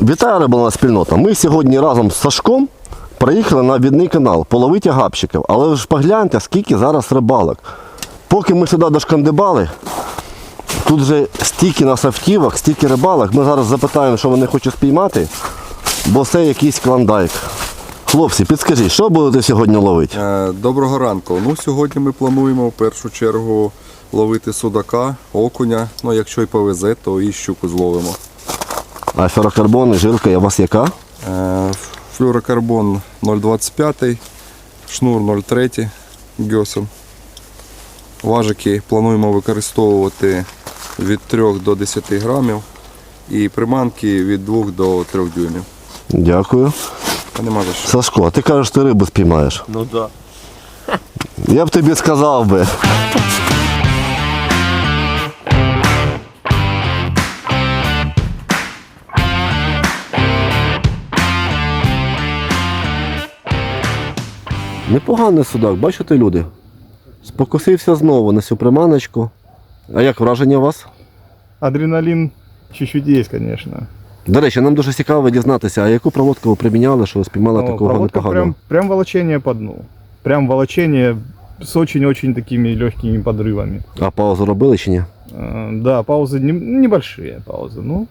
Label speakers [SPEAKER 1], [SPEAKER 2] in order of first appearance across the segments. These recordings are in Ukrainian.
[SPEAKER 1] Вітаю риболовна спільнота. Ми сьогодні разом з Сашком приїхали на відний канал половити гапчиків. Але ж погляньте, скільки зараз рибалок. Поки ми сюди дошкандибали, тут вже стільки нас автівок, стільки рибалок. Ми зараз запитаємо, що вони хочуть спіймати, бо це якийсь клондайк. Хлопці, підскажіть, що будете сьогодні ловити?
[SPEAKER 2] Е, Доброго ранку. Ну, сьогодні ми плануємо в першу чергу ловити судака, окуня. Ну, якщо й повезе, то і щуку зловимо.
[SPEAKER 1] А ферокарбон і жилка у вас яка?
[SPEAKER 2] Е, Флюрокарбон 0,25, шнур 0,3 гьосом. Важики плануємо використовувати від 3 до 10 грамів і приманки від 2 до 3 дюймів.
[SPEAKER 1] Дякую.
[SPEAKER 2] А нема за що.
[SPEAKER 1] Сашко, ти кажеш, ти рибу спіймаєш.
[SPEAKER 3] Ну да.
[SPEAKER 1] Я б тобі сказав би. Непоганий судак, бачите люди? Спокусився знову на цю приманочку. А як враження у вас?
[SPEAKER 4] Адреналин чуть-чуть есть, конечно.
[SPEAKER 1] До речі, нам дуже цікаво дізнатися, а яку проводку ви приміняли, що ви спіймали
[SPEAKER 4] Но
[SPEAKER 1] такого
[SPEAKER 4] проводка
[SPEAKER 1] непоганого?
[SPEAKER 4] прям, прям волочение по дну. Прям волочение с очень-очень такими легкими подрывами.
[SPEAKER 1] А паузу робили чи ні?
[SPEAKER 4] Э, Да, паузы не- небольшие паузы. Ну,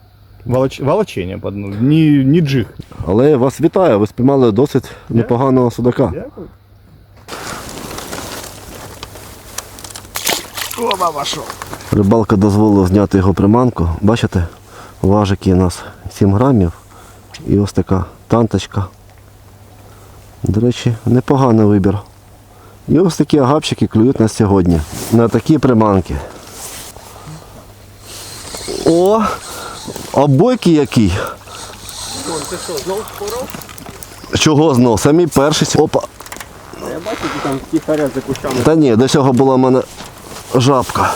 [SPEAKER 4] волоч- волочение по дну. Не, не джиг.
[SPEAKER 1] Але я вас вітаю, ви спіймали досить непоганого судака.
[SPEAKER 4] Дякую.
[SPEAKER 1] Рибалка дозволила зняти його приманку. Бачите, важики у нас 7 грамів. І ось така танточка. До речі, непоганий вибір. І ось такі агапчики клюють нас сьогодні. На такі приманки. О! А бойки який?
[SPEAKER 3] Це що, знову споров?
[SPEAKER 1] Чого знов? Самі перші. Опа!
[SPEAKER 3] Я бачу, ти там тихаря за кущами.
[SPEAKER 1] Та ні, до цього була в мене жабка.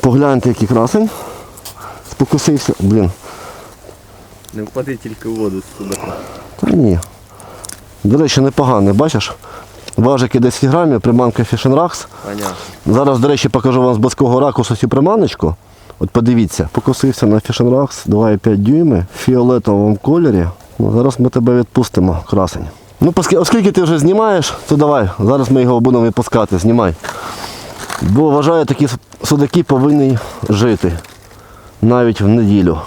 [SPEAKER 1] Погляньте, який красень. Спокусився. Блін.
[SPEAKER 3] Не впади тільки в воду сюди.
[SPEAKER 1] Та ні. До речі, непоганий, бачиш? Важики 10 грамів, приманка.
[SPEAKER 3] Понятно.
[SPEAKER 1] Зараз, до речі, покажу вам з близького ракурсу цю приманочку. От подивіться, покусився на Fishing Racks 2,5 дюйми в фіолетовому кольорі. Ну, зараз ми тебе відпустимо, красень. Ну, оскільки ти вже знімаєш, то давай, зараз ми його будемо відпускати, знімай. Бо вважаю, такі судаки повинні жити навіть в неділю.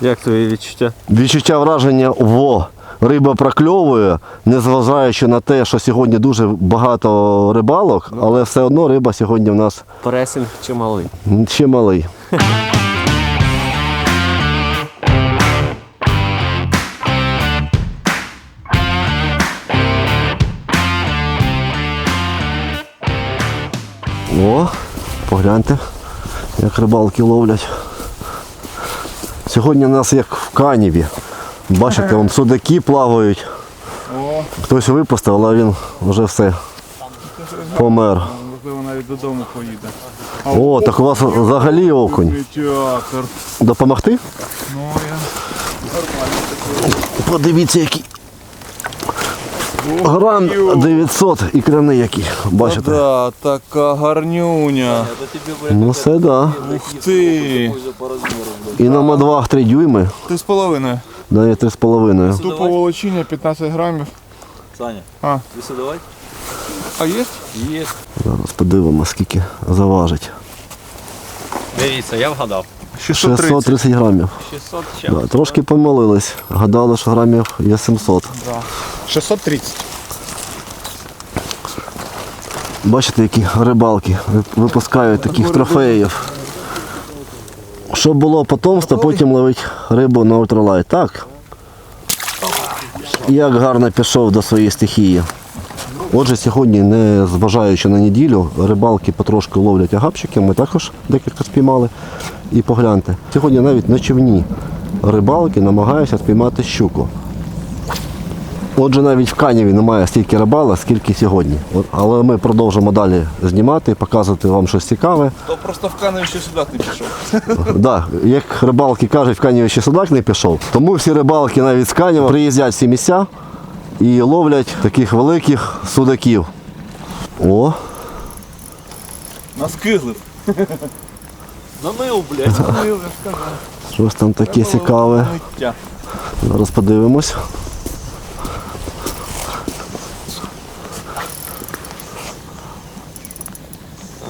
[SPEAKER 3] Як твої відчуття?
[SPEAKER 1] Відчуття враження во. Риба прокльовує, незважаючи на те, що сьогодні дуже багато рибалок, але все одно риба сьогодні в нас
[SPEAKER 3] Пресинг чи малий?
[SPEAKER 1] ще малий. О, погляньте, як рибалки ловлять. Сьогодні у нас як в каніві. Бачите, вон судаки плавають. Хтось випустив, але він вже все помер.
[SPEAKER 4] Можливо, навіть додому поїде.
[SPEAKER 1] О, так у вас взагалі окунь. Допомогти?
[SPEAKER 4] Ну, я...
[SPEAKER 1] Подивіться, який. Грам 900 і крани які. Бачите?
[SPEAKER 5] Да, така гарнюня.
[SPEAKER 1] Ну все да.
[SPEAKER 5] Ух ти.
[SPEAKER 1] І на мадвах 3 дюйми,
[SPEAKER 5] Ти з половиною.
[SPEAKER 1] навіть 3,5.
[SPEAKER 5] Тупо волочіння 15 грамів.
[SPEAKER 6] Саня,
[SPEAKER 5] А.
[SPEAKER 6] давай?
[SPEAKER 5] А є?
[SPEAKER 6] Есть.
[SPEAKER 1] Зараз подивимося, скільки заважить.
[SPEAKER 3] Дивіться, я вгадав.
[SPEAKER 5] 630.
[SPEAKER 1] 630 грамів.
[SPEAKER 3] 600 ще.
[SPEAKER 1] Да, трошки помилились. Гадали, що грамів є 700.
[SPEAKER 4] 630.
[SPEAKER 1] Бачите, які рибалки випускають таких трофеїв. Щоб було потомство, потім ловить рибу на ультралайт. Так. Як гарно пішов до своєї стихії. Отже, сьогодні, не зважаючи на неділю, рибалки потрошки ловлять агапчики, ми також декілька спіймали. І погляньте, сьогодні навіть на човні рибалки намагаються спіймати щуку. Отже, навіть в Каніві немає стільки рибала, скільки сьогодні. От, але ми продовжимо далі знімати, показувати вам щось цікаве.
[SPEAKER 5] То просто в Каневі ще сюди не пішов.
[SPEAKER 1] Да, як рибалки кажуть, в Каніві ще судак не пішов. Тому всі рибалки навіть з Канєва приїздять в ці місця і ловлять таких великих судаків. О,
[SPEAKER 5] Наскиглив.
[SPEAKER 3] Намив, блядь.
[SPEAKER 1] Щось там таке цікаве. Зараз подивимось.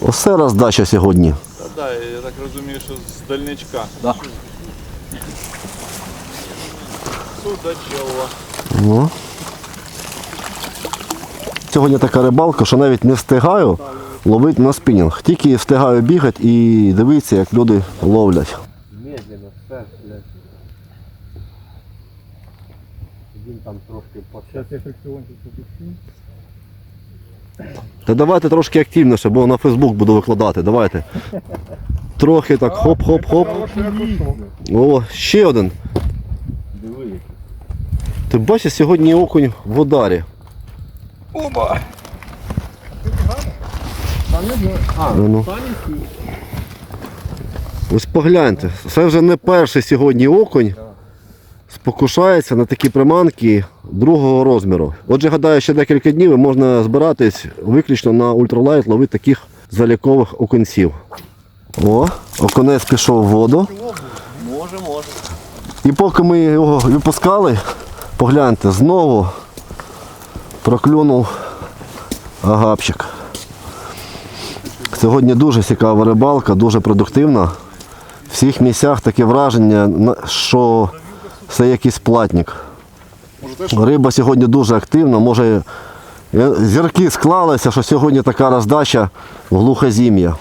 [SPEAKER 1] Оце роздача сьогодні.
[SPEAKER 5] Та да, я так розумію, що з дальничка.
[SPEAKER 3] Да.
[SPEAKER 5] Судачова.
[SPEAKER 1] Ну. Сьогодні така рибалка, що навіть не встигаю ловити на спінінг. Тільки встигаю бігати і дивитися, як люди ловлять.
[SPEAKER 3] Медленно, все, блядь. Він там трошки
[SPEAKER 4] я запущу.
[SPEAKER 1] Та давайте трошки активніше, бо на Фейсбук буду викладати. Давайте. Трохи так хоп-хоп-хоп. О, ще один.
[SPEAKER 3] Диви.
[SPEAKER 1] Ти бачиш, сьогодні окунь в ударі.
[SPEAKER 5] Оба!
[SPEAKER 1] А, ну. Ось погляньте, це вже не перший сьогодні окунь. Спокушається на такі приманки другого розміру. Отже, гадаю, ще декілька днів і можна збиратись виключно на ультралайт ловити таких залікових окунців. О, окунець пішов в воду.
[SPEAKER 3] Може, може.
[SPEAKER 1] І поки ми його випускали, погляньте, знову проклюнув агапчик. Сьогодні дуже цікава рибалка, дуже продуктивна. В всіх місцях таке враження, що це якийсь платник. Риба сьогодні дуже активна, може е, зірки склалися, що сьогодні така роздача в глухозім'я.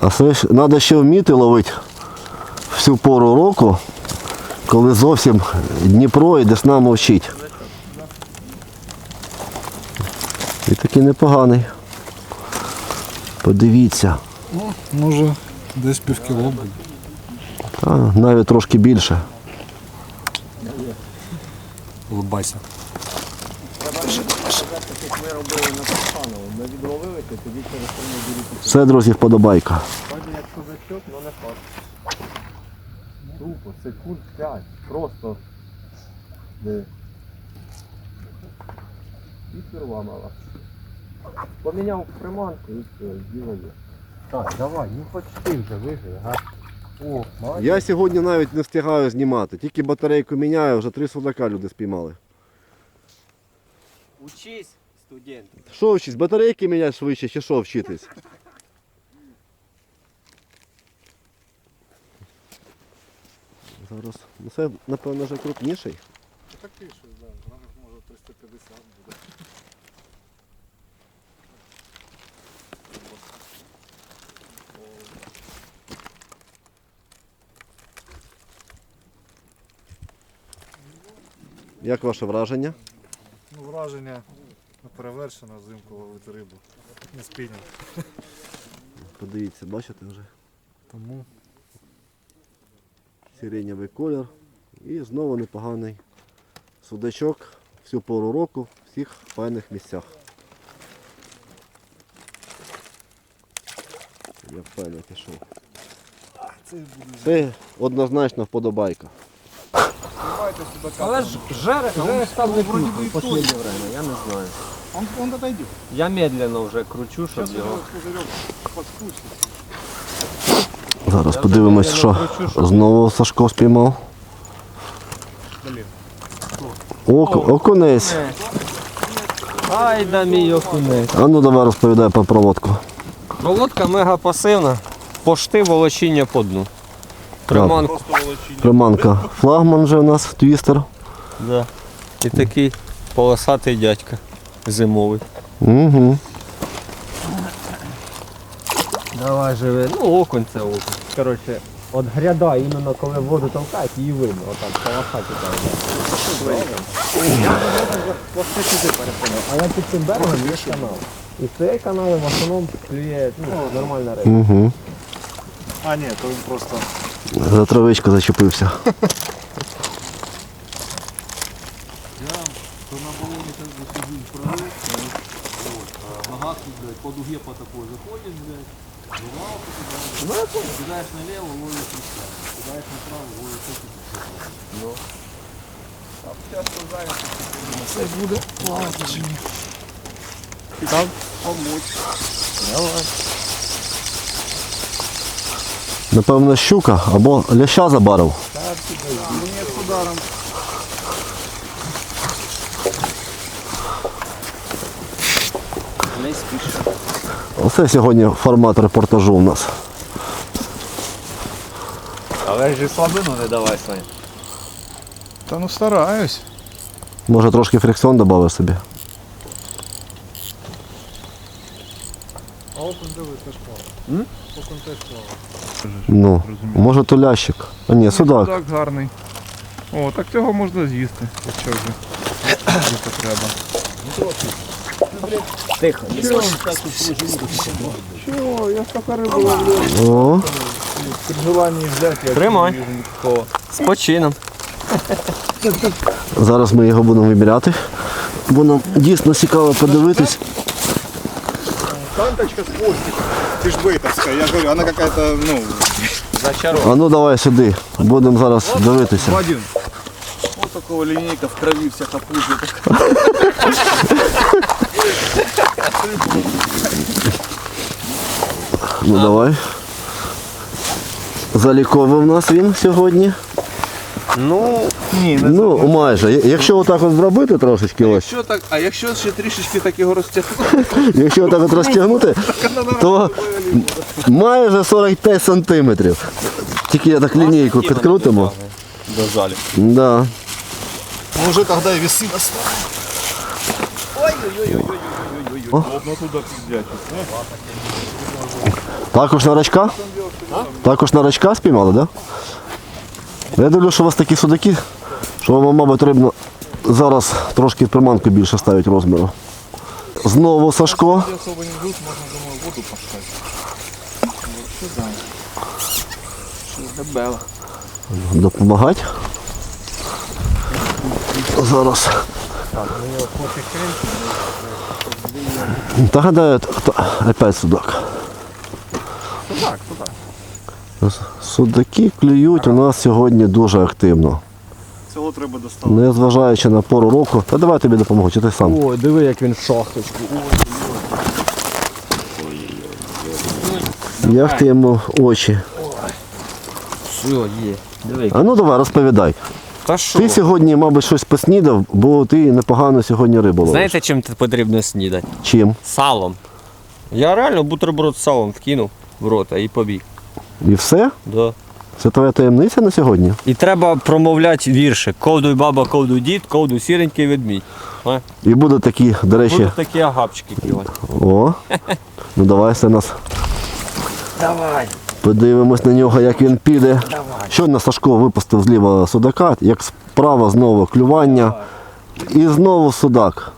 [SPEAKER 1] А це ж треба ще вміти ловити всю пору року, коли зовсім Дніпро і Десна мовчить. І такий непоганий. Подивіться.
[SPEAKER 5] Ну, Може, десь півкіло буде.
[SPEAKER 1] А, навіть трошки більше.
[SPEAKER 5] Улыбайся.
[SPEAKER 1] Все, друзі, вподобайка.
[SPEAKER 3] Як козачок, ну не факт. Тупо, секунд 5. Просто. Де? І перва мала. Поміняв приманку і все, діло є. Так, давай, ну хоч ти вже вижив, га? О, молодець.
[SPEAKER 1] Я сьогодні навіть не встигаю знімати, тільки батарейку міняю, вже три судака люди спіймали.
[SPEAKER 3] Учись, студент.
[SPEAKER 1] Що вчись, батарейки міняти швидше, чи що вчитись? Зараз. Ну це, напевно, вже крупніший.
[SPEAKER 5] Такий, що, да, ранок може 350 буде.
[SPEAKER 1] Як ваше враження?
[SPEAKER 5] Ну, враження неперевершено взимку ловити рибу. Не спінінг.
[SPEAKER 1] Подивіться, бачите вже
[SPEAKER 5] Тому
[SPEAKER 1] сиренєвий колір. І знову непоганий судачок всю пору року в всіх файних місцях. Я впевнений пішов. Це однозначно вподобайка.
[SPEAKER 3] Але ж жерех, жерех там не крутить в последнее время, я не знаю.
[SPEAKER 5] он, он отойдет.
[SPEAKER 3] Я медленно вже кручу, щоб його.
[SPEAKER 5] Козырек подспустит.
[SPEAKER 1] Зараз подивимось, що знову Сашко спіймав. Ок, окунець.
[SPEAKER 3] Ай да мій окунець.
[SPEAKER 1] А ну давай розповідай про проводку.
[SPEAKER 3] Проводка мега пасивна. Пошти волочіння по дну. Приманку.
[SPEAKER 1] Приманка флагман вже у нас, твістер.
[SPEAKER 3] Да. І такий полосатий дядька зимовий.
[SPEAKER 1] Угу.
[SPEAKER 3] Давай живи. Ну окунь це окунь. Коротше, от гряда, іменно коли воду толкають, її видно. Отак, полоса тікає. А я під цим берегом є канал. І з цієї канали в основному клює ну, нормальна риба.
[SPEAKER 1] Угу.
[SPEAKER 5] А, ні, то він просто
[SPEAKER 1] За травичку зачепився.
[SPEAKER 5] то на балоні так би сидів прорив, вот, а нога тут, блядь, по дуге по такой заходишь, блядь, Ну, я понял. Кидаешь налево, ловишь листа. Кидаешь направо, ловишь эти Ну. А сейчас сажаем. Сейчас буду плавать уже. Там помочь. Давай.
[SPEAKER 1] Напевно, щука або ляща забарив.
[SPEAKER 3] Так. Мені з ударом. Не.
[SPEAKER 1] Оце сьогодні формат репортажу у нас.
[SPEAKER 3] Але ж і слабину не давай, Саня.
[SPEAKER 4] Та ну стараюсь.
[SPEAKER 1] Може трошки фрикціон додав собі.
[SPEAKER 4] А окунь дивись, теж плаває. Окунь теж плаває.
[SPEAKER 1] Ну, може то лящик. А ні, судак.
[SPEAKER 4] Судак гарний. О, так цього можна з'їсти, якщо вже якщо потреба.
[SPEAKER 3] Тихо, не
[SPEAKER 4] Чого, я столько риби ловлю.
[SPEAKER 1] О,
[SPEAKER 4] При желанні взяти, я
[SPEAKER 3] Тримай.
[SPEAKER 4] не вижу никакого.
[SPEAKER 3] З почином.
[SPEAKER 1] зараз ми його будемо вибирати. Бо нам дійсно цікаво подивитись.
[SPEAKER 4] Санточка с хвостиком. Ты ж бейтовская, я говорю, она какая-то, ну,
[SPEAKER 3] Зачаровано.
[SPEAKER 1] А ну давай сюди. Будемо зараз дивитися.
[SPEAKER 4] Вадим. Вот такого линейка в крови всех опутает.
[SPEAKER 1] Ну давай. Заліковий в нас він сьогодні.
[SPEAKER 3] Ну,
[SPEAKER 4] Ні, не
[SPEAKER 1] Ну, майже. Я- Якщо отак от зробити трошечки ось,
[SPEAKER 4] Якщо так, а якщо ще трішечки так його розтягнути,
[SPEAKER 1] якщо отак от розтягнути, то майже 45 сантиметрів. Тільки я так лінійку підкрутимо.
[SPEAKER 3] до залі.
[SPEAKER 1] Да.
[SPEAKER 4] може тоді і веси достануть.
[SPEAKER 1] О. Також на рачка? Також на рачка спіймали, так? Да? Я дивлюся, що у вас такі судаки, що вам, мабуть, потрібно зараз трошки приманку більше ставити розміру. Знову Сашко.
[SPEAKER 4] Особо думаю.
[SPEAKER 1] Допомагати. Зараз. Та гадаю, хто опять судак.
[SPEAKER 4] Судак, судак.
[SPEAKER 1] Судаки клюють у нас сьогодні дуже активно.
[SPEAKER 4] Цього треба доставати.
[SPEAKER 1] Незважаючи на пору року. Та давай я тобі допоможу, чи ти сам.
[SPEAKER 3] Ой, диви, як він в шахточку.
[SPEAKER 1] Як ти йому очі.
[SPEAKER 3] Все, є. Диви.
[SPEAKER 1] А ну давай, розповідай.
[SPEAKER 3] Та що?
[SPEAKER 1] Ти сьогодні, мабуть, щось поснідав, бо ти непогано сьогодні рибу ловиш.
[SPEAKER 3] Знаєте, чим потрібно снідати?
[SPEAKER 1] Чим?
[SPEAKER 3] Салом. Я реально бутерброд з салом вкинув в рота і побіг.
[SPEAKER 1] І все?
[SPEAKER 3] Да.
[SPEAKER 1] Це твоя таємниця на сьогодні?
[SPEAKER 3] І треба промовляти вірші. Ковдуй баба, ковдуй дід, ковдуй сіренький ведмідь. А?
[SPEAKER 1] І будуть такі, до речі,
[SPEAKER 3] Будуть такі агапчики клювати.
[SPEAKER 1] о. Ну давай все нас.
[SPEAKER 3] Давай.
[SPEAKER 1] Подивимось на нього, як він піде. Щойно Сашко випустив зліва судака, як справа знову клювання. І знову судак.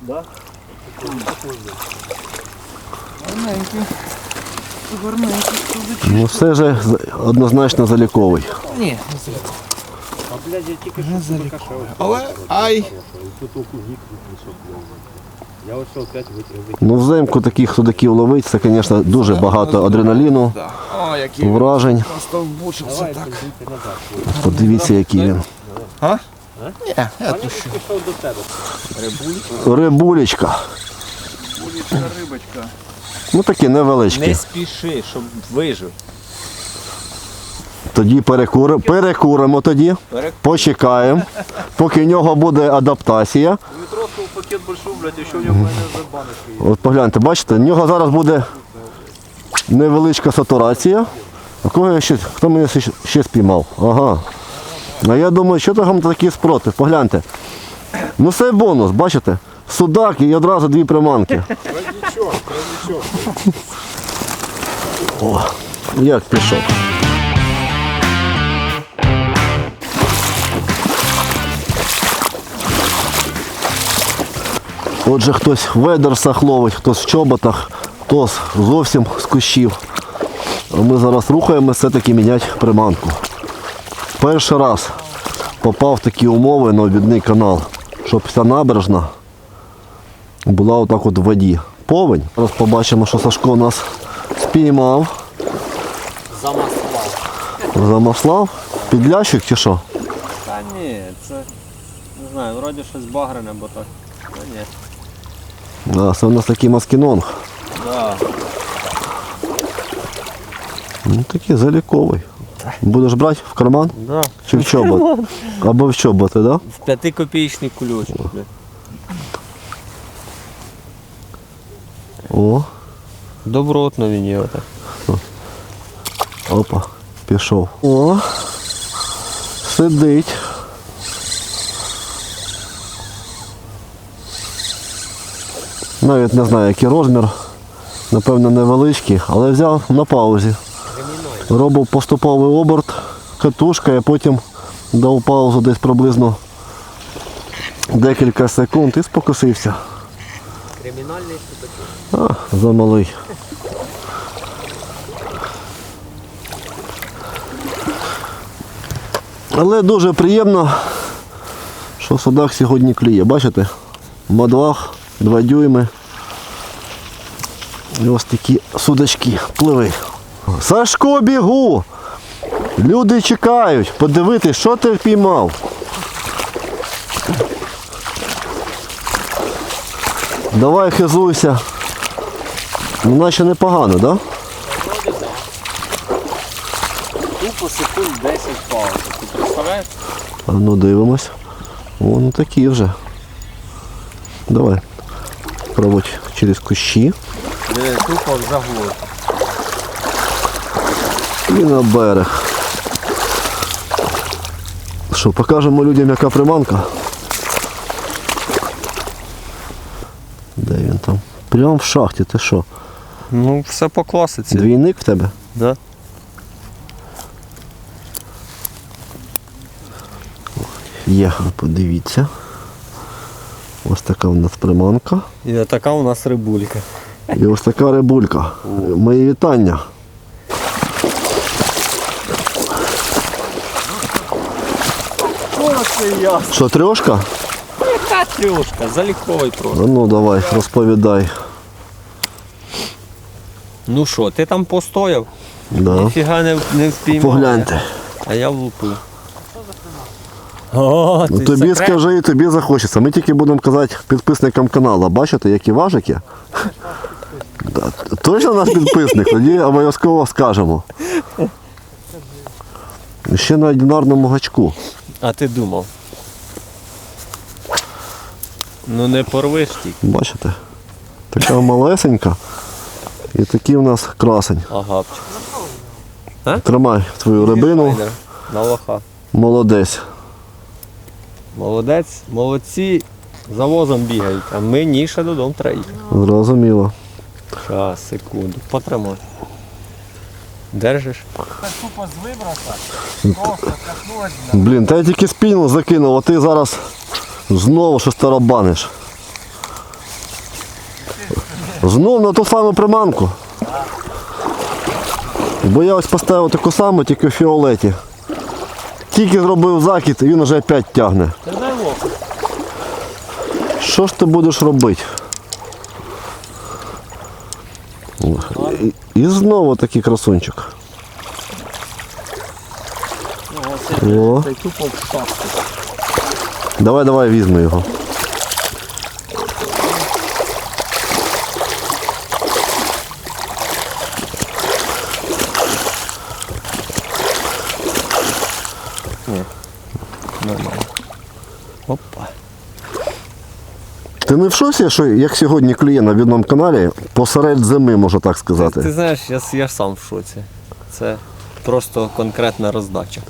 [SPEAKER 1] Ну все же однозначно заліковий.
[SPEAKER 4] Але, ай!
[SPEAKER 1] Ну взимку таких судаків ловить, це, звісно, дуже багато адреналіну,
[SPEAKER 4] О, який
[SPEAKER 1] вражень.
[SPEAKER 4] просто вбучився так.
[SPEAKER 1] Подивіться, який він.
[SPEAKER 4] А? Ні, я тущу.
[SPEAKER 1] Рибулечка.
[SPEAKER 4] Улічка рибочка.
[SPEAKER 1] Ну такі невеличкі.
[SPEAKER 3] Не спіши, щоб вижив.
[SPEAKER 1] Тоді перекуримо, перекуримо тоді, почекаємо, поки в нього буде адаптація.
[SPEAKER 4] В пакет большой, блядь, якщо в нього мене за баночки.
[SPEAKER 1] От погляньте, бачите, в нього зараз буде невеличка сатурація. А кого я ще, хто мене ще, ще спіймав? Ага. А я думаю, що там такий спротив? Погляньте. Ну це бонус, бачите? Судак і одразу дві приманки. О, як пішов. Отже, хтось в ведерсах ловить, хтось в чоботах, хтось зовсім з кущів. Ми зараз рухаємося все-таки міняти приманку. Перший раз попав в такі умови на обідний канал, щоб вся набережна була отак от в воді. Повень. Зараз побачимо, що Сашко нас спіймав,
[SPEAKER 3] Замаслав.
[SPEAKER 1] замаслав. Підлящик чи що?
[SPEAKER 3] Та ні, це не знаю, вроді щось багрене, бо так. Та ні.
[SPEAKER 1] Да, це у нас такий маскінонг.
[SPEAKER 3] Да.
[SPEAKER 1] Ну такий заліковий. Будеш брати в карман
[SPEAKER 3] Да.
[SPEAKER 1] чи в чобот? Або в чоботи, да?
[SPEAKER 3] В п'ятикопійчний кульочок, блядь.
[SPEAKER 1] О,
[SPEAKER 3] Добротно він є отак.
[SPEAKER 1] опа, пішов. О, сидить. Навіть не знаю, який розмір. Напевно, невеличкий, але взяв на паузі. Робив поступовий оберт, катушка, а потім дав паузу десь приблизно декілька секунд і спокусився.
[SPEAKER 3] Кримінальний судак.
[SPEAKER 1] А, замалий. Але дуже приємно, що судак сьогодні клює. Бачите? Мадвах, 2 дюйми. І ось такі судачки. Пливи. Сашко, бігу! Люди чекають, подивитись, що ти впіймав. Давай хизуйся. Ну, наче непогано, так? Да?
[SPEAKER 3] Тупо секунд 10 пауз. Ти представляєш?
[SPEAKER 1] А ну дивимось. О, ну такі вже. Давай. Проводь через кущі
[SPEAKER 3] тупо в заглот.
[SPEAKER 1] і на берег. Що, покажемо людям, яка приманка? Де він там? Прямо в шахті, ти що?
[SPEAKER 3] Ну, все по класиці.
[SPEAKER 1] Двійник в тебе?
[SPEAKER 3] Да.
[SPEAKER 1] Є, подивіться. Ось така у нас приманка.
[SPEAKER 3] І така у нас рибулька.
[SPEAKER 1] І ось така рибулька. Мої вітання. Що, трьошка?
[SPEAKER 3] Яка трьошка, заліковий просто.
[SPEAKER 1] Ну давай, розповідай.
[SPEAKER 3] Ну що, ти там постояв?
[SPEAKER 1] Да.
[SPEAKER 3] Ніфіга не, не впіймав.
[SPEAKER 1] Погляньте.
[SPEAKER 3] А я влупив. О,
[SPEAKER 1] Ну, тобі
[SPEAKER 3] секрет?
[SPEAKER 1] скажи і тобі захочеться. Ми тільки будемо казати підписникам каналу. Бачите, які важики? Да. Точно наш підписник? Тоді обов'язково скажемо. Ще на одинарному гачку.
[SPEAKER 3] А ти думав? Ну не порвиш тільки.
[SPEAKER 1] Бачите? Така малесенька. І такий у нас красень.
[SPEAKER 3] Агапчик.
[SPEAKER 1] Тримай твою рибину.
[SPEAKER 3] На лоха.
[SPEAKER 1] Молодець.
[SPEAKER 3] Молодець, молодці за возом бігають, а ми ніше додому треба їхати.
[SPEAKER 1] Зрозуміло.
[SPEAKER 3] Щас, секунду. Потримай. Держиш?
[SPEAKER 4] Тупо з виброса. Просто.
[SPEAKER 1] Блін, та я тільки спінінг закинув, а ти зараз знову щось тарабаниш. Знов на ту саму приманку. Бо я ось поставив таку саму, тільки в фіолеті. Тільки зробив закид, і він вже опять тягне. Що ж ти будеш робити? І, і знову такий красунчик. О,
[SPEAKER 3] тупо
[SPEAKER 1] давай, давай візьми його. В шоці, що як сьогодні клює на відному каналі посеред зими, можна так сказати.
[SPEAKER 3] Ти,
[SPEAKER 1] сказати.
[SPEAKER 3] знаєш, я, я сам в шоці. Це просто конкретна роздача.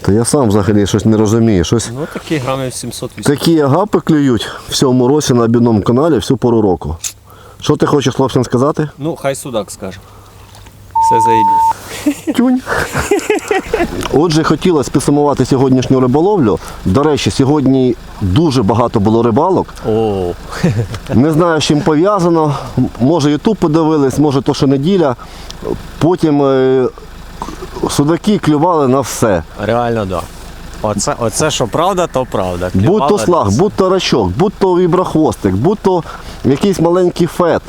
[SPEAKER 1] Та я сам взагалі щось не розумію. Щось
[SPEAKER 3] Ну такі грамів 780.
[SPEAKER 1] такі агапи клюють в цьому році на відному каналі всю пору року. Що ти хочеш хлопцям сказати?
[SPEAKER 3] Ну, хай судак скаже. Все заїбісь.
[SPEAKER 1] Тюнь. Отже, хотілося підсумувати сьогоднішню риболовлю. До речі, сьогодні дуже багато було рибалок.
[SPEAKER 3] О,
[SPEAKER 1] Не знаю, з чим пов'язано. Може Ютуб подивились, може то, що неділя. Потім е, судаки клювали на все.
[SPEAKER 3] реально да. Оце, оце що правда, то правда.
[SPEAKER 1] Будь то
[SPEAKER 3] Клювали
[SPEAKER 1] слаг, будь то рачок, будь то віброхвостик, будь то якийсь маленький фет.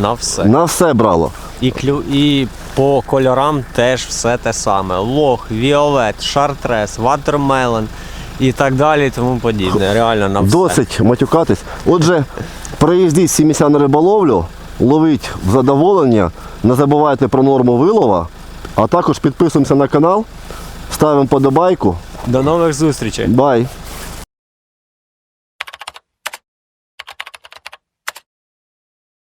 [SPEAKER 3] на все.
[SPEAKER 1] На все брало.
[SPEAKER 3] І, клю... і по кольорам теж все те саме. Лох, віолет, шартрес, ватермелон і так далі, і тому подібне. Реально на все.
[SPEAKER 1] Досить матюкатись. Отже, приїздіть всі місця на риболовлю, ловіть в задоволення, не забувайте про норму вилова, а також підписуємося на канал, Ставимо подобайку.
[SPEAKER 3] До нових зустрічей!
[SPEAKER 1] Бай.